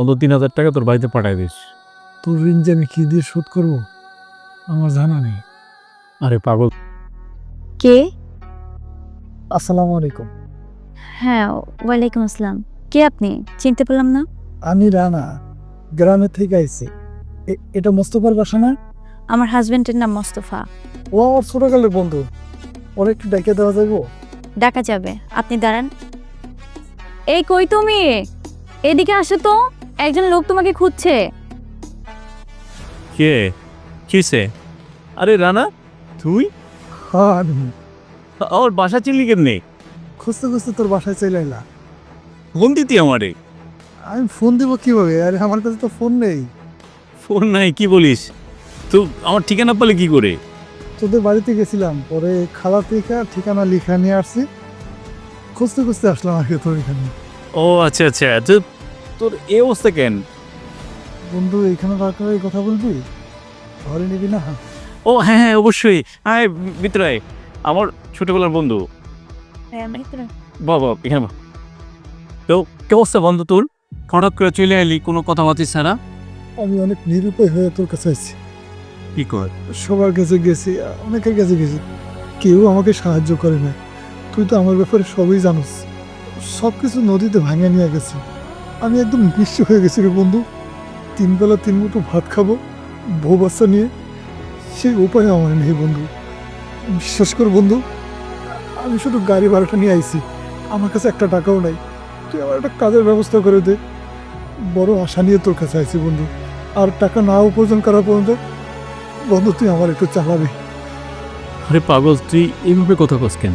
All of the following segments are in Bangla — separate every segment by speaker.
Speaker 1: অন্তত তিন হাজার টাকা তোর বাড়িতে পাঠাই দিস।
Speaker 2: তোর ঋণ যে আমি কি দিয়ে শোধ করব? আমার জানা নেই।
Speaker 1: আরে পাগল।
Speaker 3: কে?
Speaker 2: আসসালামু আলাইকুম
Speaker 3: হ্যাঁ ওয়ালাইকুম আসসালাম। কে আপনি? চিনতে পারলাম না।
Speaker 2: আমি রানা গ্রামে থেকে আইছি। এ- এটা মোস্তফার বাসা না?
Speaker 3: আমার হাজবেন্ডের নাম মোস্তফা।
Speaker 2: ও আমার ছোটকালের বন্ধু। ওর একটু ডেকে দেওয়া যাব
Speaker 3: ডাকা যাবে। আপনি দাঁড়ান। এই কই তুমি? এদিকে আসো তো। একজন লোক তোমাকে খুঁজছে।
Speaker 1: কে? কিসে? আরে রানা তুই?
Speaker 2: হ্যাঁ আমি।
Speaker 1: আমার বাসা চিনলি কেমনি?
Speaker 2: খুঁজতে খুঁজতে তোর বাসায় চলে এলা।
Speaker 1: ফোন দিতি আমারে।
Speaker 2: আমি ফোন দিব কীভাবে? আরে আমার কাছে তো ফোন নেই।
Speaker 1: ফোন নাই কি বলিস? তো আমার ঠিকানা পেলে কি করে?
Speaker 2: তোদের বাড়িতে গেছিলাম পরে খালা থেকে ঠিকানা লিখা নিয়ে আসছি। খুঁজতে খুঁজতে আসলাম আগে তোর এখানে।
Speaker 1: ও আচ্ছা আচ্ছা তো তোর এ অবস্থা কেন?
Speaker 2: বন্ধু এখানে রাখার এই কথা বলবি? ঘরে নিবি না?
Speaker 1: ও হ্যাঁ হ্যাঁ অবশ্যই। হ্যাঁ মিত্রায় আমার ছোটবেলার বন্ধু। বাবা এখানে বা। তো কে অবস্থা বন্ধু তোর? হঠাৎ করে চলে এলি কোনো কথা বাতিস ছাড়া?
Speaker 2: আমি অনেক নিরুপায় হয়ে তোর কাছে আছি
Speaker 1: কি কর?
Speaker 2: সবার কাছে গেছি অনেকের কাছে গেছি। কেউ আমাকে সাহায্য করে না তুই তো আমার ব্যাপারে সবই জানোস। সব কিছু নদীতে ভাঙে নিয়ে গেছে। আমি একদম নিঃস্ব হয়ে গেছি রে বন্ধু। তিনবেলা তিন মুঠো ভাত খাব, বউ বাচ্চা নিয়ে, সেই উপায় আমার নেই বন্ধু। বিশ্বাস কর বন্ধু, আমি শুধু গাড়ি ভাড়াটা নিয়ে আইছি, আমার কাছে একটা টাকাও নাই। তুই আমার একটা কাজের ব্যবস্থা করে দে। বড় আশা নিয়ে তোর কাছে আইছি বন্ধু। আর টাকা না উপার্জন করা পর্যন্ত, বন্ধু, তুই আমার একটু চালাবি।
Speaker 1: আরে পাগল, তুই এইভাবে কথা কস কেন?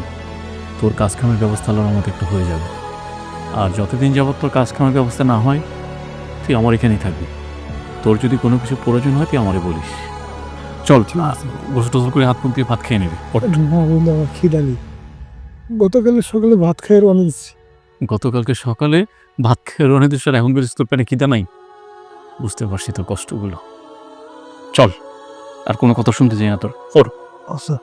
Speaker 1: তোর কাজ কামের ব্যবস্থা আল্লাহর মতো একটু হয়ে যাবে। আর যতদিন যাবত তোর কাজ কামের ব্যবস্থা না হয় তুই আমার এখানেই থাকবি। তোর যদি কোনো কিছু প্রয়োজন হয় তুই আমারে বলিস। চল। গোসল টোসল করে হাত দিয়ে ভাত খেয়ে নিবি। ওঠ।
Speaker 2: না বন্ধু আমার খিদালি গতকাল সকালে ভাত খাইয়ে রওনা দিচ্ছি।
Speaker 1: গতকালকে সকালে ভাত খেয়ে রনে আর এখন করিস তোর প্যানে খিদা নাই? বুঝতে পারছি তোর কষ্টগুলো। চল আর কোনো কথা শুনতে চাই না তোর। ওর।
Speaker 2: আচ্ছা।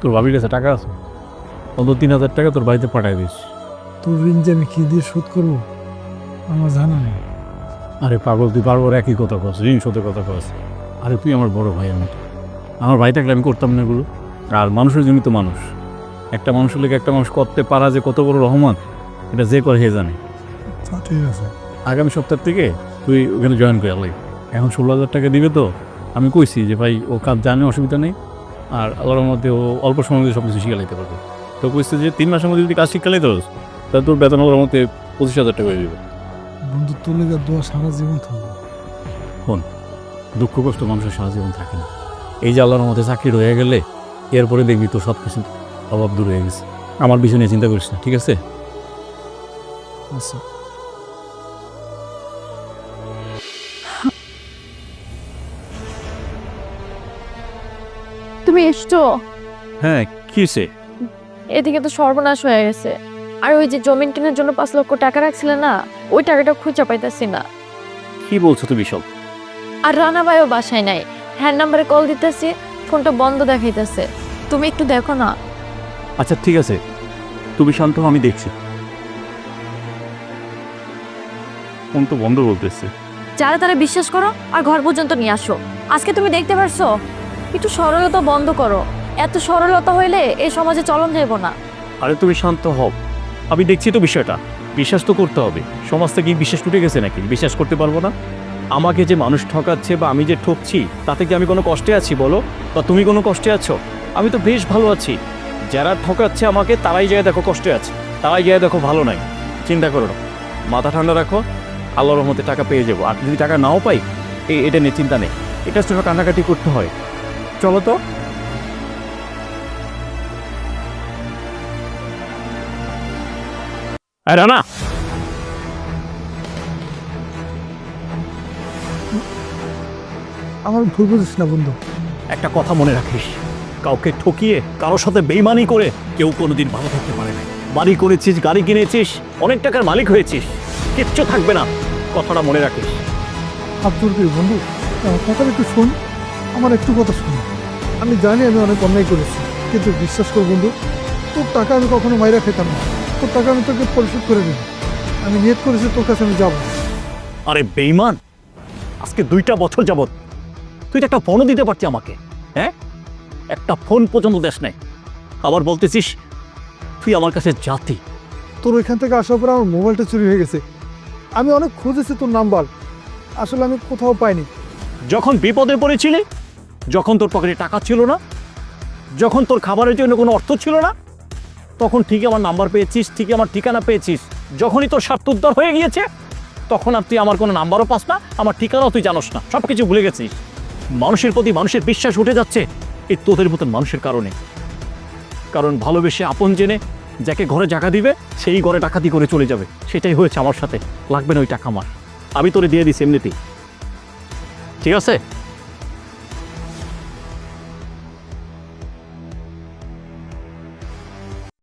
Speaker 1: তোর ভাবির কাছে টাকা আছে? অন্তত তিন হাজার টাকা তোর বাড়িতে পাঠাই দিস।
Speaker 2: তোর ঋণ যে আমি কী দিয়ে শোধ করব? আমার জানা নেই।
Speaker 1: আরে পাগল তুই বারবার একই কথা কস ঋণ শোধের কথা কস। আরে তুই আমার বড় ভাই আমি আমার ভাই থাকলে আমি করতাম না এগুলো। আর মানুষের জন্য তো মানুষ। একটা মানুষের লেগে একটা মানুষ করতে পারা যে কত বড় রহমান এটা যে করে হে জানে।
Speaker 2: ঠিক আছে।
Speaker 1: আগামী সপ্তাহ থেকে তুই ওখানে জয়েন করে এখন ষোলো হাজার টাকা দিবে তো আমি কইছি যে ভাই ও কাজ জানে অসুবিধা নেই। আর আল্লাহর মধ্যে ও অল্প সময়ের মধ্যে সব কিছু শিখে লাইতে পারবে। তো বুঝতে যে তিন মাসের মধ্যে যদি কাজ শিখে লাইতে পারস তাহলে তোর বেতন আল্লাহর মধ্যে পঁচিশ হাজার টাকা হয়ে যাবে।
Speaker 2: বন্ধু তোর লেগে দোয়া সারা জীবন থাকবে।
Speaker 1: হন দুঃখ কষ্ট মানুষের সারা জীবন থাকে না। এই যে আল্লাহর মধ্যে চাকরি রয়ে গেলে এরপরে দেখবি তো সব কিছু অভাব দূর হয়ে গেছে। আমার বিষয় নিয়ে চিন্তা করিস না ঠিক আছে?
Speaker 2: আচ্ছা।
Speaker 4: তুমি এসছো?
Speaker 1: হ্যাঁ কিসে
Speaker 4: এদিকে তো সর্বনাশ হয়ে গেছে। আর ওই যে জমিন কেনার জন্য পাঁচ লক্ষ টাকা রাখছিলে না ওই টাকাটা খুঁজে পাইতাছি না।
Speaker 1: কি বলছো তুমি সব?
Speaker 4: আর রানা ভাইও বাসায় নাই। হ্যান্ড নাম্বারে কল দিতেছি ফোনটা বন্ধ দেখাইতেছে। তুমি একটু দেখো না।
Speaker 1: আচ্ছা ঠিক আছে। তুমি শান্ত হও, আমি দেখছি। ফোন তো বন্ধ বলতেছে।
Speaker 4: যারা তারা বিশ্বাস করো আর ঘর পর্যন্ত নিয়ে আসো। আজকে তুমি দেখতে পারছ? একটু সরলতা বন্ধ করো। এত সরলতা হইলে এই সমাজে চলন যাইব না।
Speaker 1: আরে তুমি শান্ত হও। আমি দেখছি তো বিষয়টা। বিশ্বাস তো করতে হবে। সমাজ থেকে বিশ্বাস টুটে গেছে নাকি? বিশ্বাস করতে পারব না? আমাকে যে মানুষ ঠকাচ্ছে বা আমি যে ঠকছি, তাতে কি আমি কোনো কষ্টে আছি বলো? বা তুমি কোনো কষ্টে আছো? আমি তো বেশ ভালো আছি। যারা ঠকাচ্ছে আমাকে, তারাই যায় দেখো কষ্টে আছে। তারাই যায় দেখো ভালো নাই। চিন্তা করো না। মাথা ঠান্ডা রাখো। আল্লাহর রহমতে টাকা পেয়ে যাব। আর যদি টাকা নাও পাই এটা নিয়ে চিন্তা নেই। এটা শুধু কান্নাকাটি করতে হয়। চলো তো। রানা।
Speaker 2: আমার ভুল বুঝিস না বন্ধু।
Speaker 1: একটা কথা মনে রাখিস। কাউকে ঠকিয়ে কারোর সাথে বেইমানি করে কেউ কোনোদিন ভালো থাকতে পারে না। বাড়ি করেছিস গাড়ি কিনেছিস অনেক টাকার মালিক হয়েছিস। কিচ্ছু থাকবে না কথাটা মনে রাখিস।
Speaker 2: আব্দুল বন্ধু। আমার কথা একটু শোন। আমার একটু কথা শোন। আমি জানি আমি অনেক অন্যায় করেছি কিন্তু বিশ্বাস কর বন্ধু তোর টাকা আমি কখনো মাইরা খেতাম না। তোর টাকা আমি তোকে পরিশোধ করে দেবো। আমি নিয়ত করেছি তোর কাছে আমি যাব।
Speaker 1: আরে বেইমান আজকে দুইটা বছর যাবত তুই তো একটা ফোনও দিতে পারছি আমাকে হ্যাঁ? একটা ফোন পর্যন্ত দেশ নেই। আবার বলতেছিস তুই আমার কাছে জাতি।
Speaker 2: তোর ওইখান থেকে আসার পর আমার মোবাইলটা চুরি হয়ে গেছে। আমি অনেক খুঁজেছি তোর নাম্বার। আসলে আমি কোথাও পাইনি।
Speaker 1: যখন বিপদে পড়েছিলি যখন তোর পকেটে টাকা ছিল না, যখন তোর খাবারের জন্য কোনো অর্থ ছিল না, তখন ঠিকই আমার নাম্বার পেয়েছিস, ঠিকই আমার ঠিকানা পেয়েছিস। যখনই তোর স্বার্থ উদ্ধার হয়ে গিয়েছে, তখন আর তুই আমার কোনো নাম্বারও পাস না, আমার ঠিকানাও তুই জানোস না সব কিছু ভুলে গেছিস। মানুষের প্রতি মানুষের বিশ্বাস উঠে যাচ্ছে, এই তোদের মতন মানুষের কারণে। কারণ ভালোবেসে আপন জেনে যাকে ঘরে জায়গা দিবে, সেই ঘরে ডাকাতি করে চলে যাবে। সেটাই হয়েছে আমার সাথে, লাগবে না ওই টাকা আমার। আমি তোরে দিয়ে দিছি এমনিতেই। ঠিক আছে?